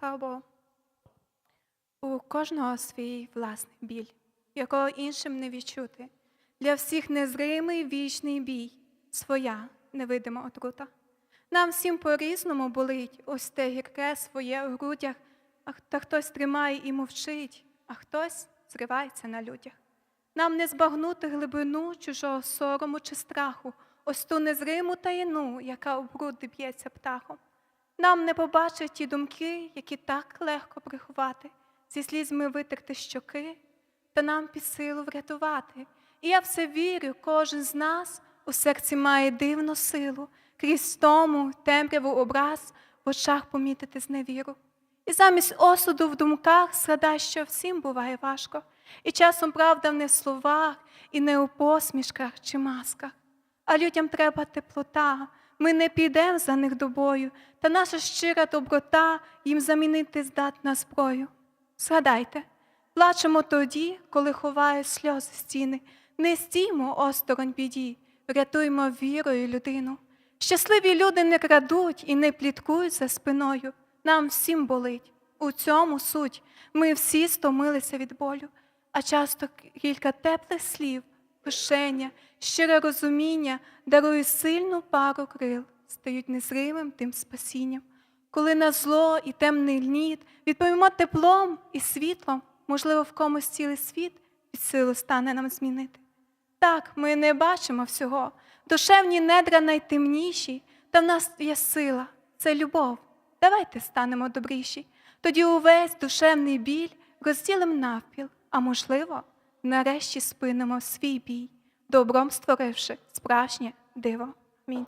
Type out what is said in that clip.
Слава Богу. У кожного свій власний біль, якого іншим не відчути. Для всіх незримий вічний бій, своя невидима отрута. Нам всім по-різному болить ось те гірке своє у грудях, а та хтось тримає і мовчить, а хтось зривається на людях. Нам не збагнути глибину чужого сорому чи страху, ось ту незриму таїну, яка у груди б'ється птахом. Нам не побачить ті думки, які так легко приховати, зі слізьми витерти щоки, та нам під силу врятувати. І я все вірю, кожен з нас у серці має дивну силу, крізь тому темряву образ в очах помітити зневіру. І замість осуду в думках згадай, що всім буває важко, і часом правда не в словах, і не у посмішках чи масках. А людям треба теплота, ми не підемо за них до бою, та наша щира доброта їм замінити здатна зброю. Згадайте, плачемо тоді, коли ховають сльози стіни, не стіймо осторонь біді, рятуймо вірою людину. Щасливі люди не крадуть і не пліткують за спиною. Нам всім болить. У цьому суть. Ми всі стомилися від болю, а часто кілька теплих слів, пишення, щире розуміння дарують сильну пару крил, стають незримим тим спасінням. Коли на зло і темний лід відповімо теплом і світлом, можливо, в комусь цілий світ під силу стане нам змінити. Так, ми не бачимо всього, душевні недра найтемніші, та в нас є сила, це любов. Давайте станемо добріші. Тоді увесь душевний біль розділим навпіл, а можливо, нарешті спинимо свій бій, добром створивши справжнє диво. Амінь.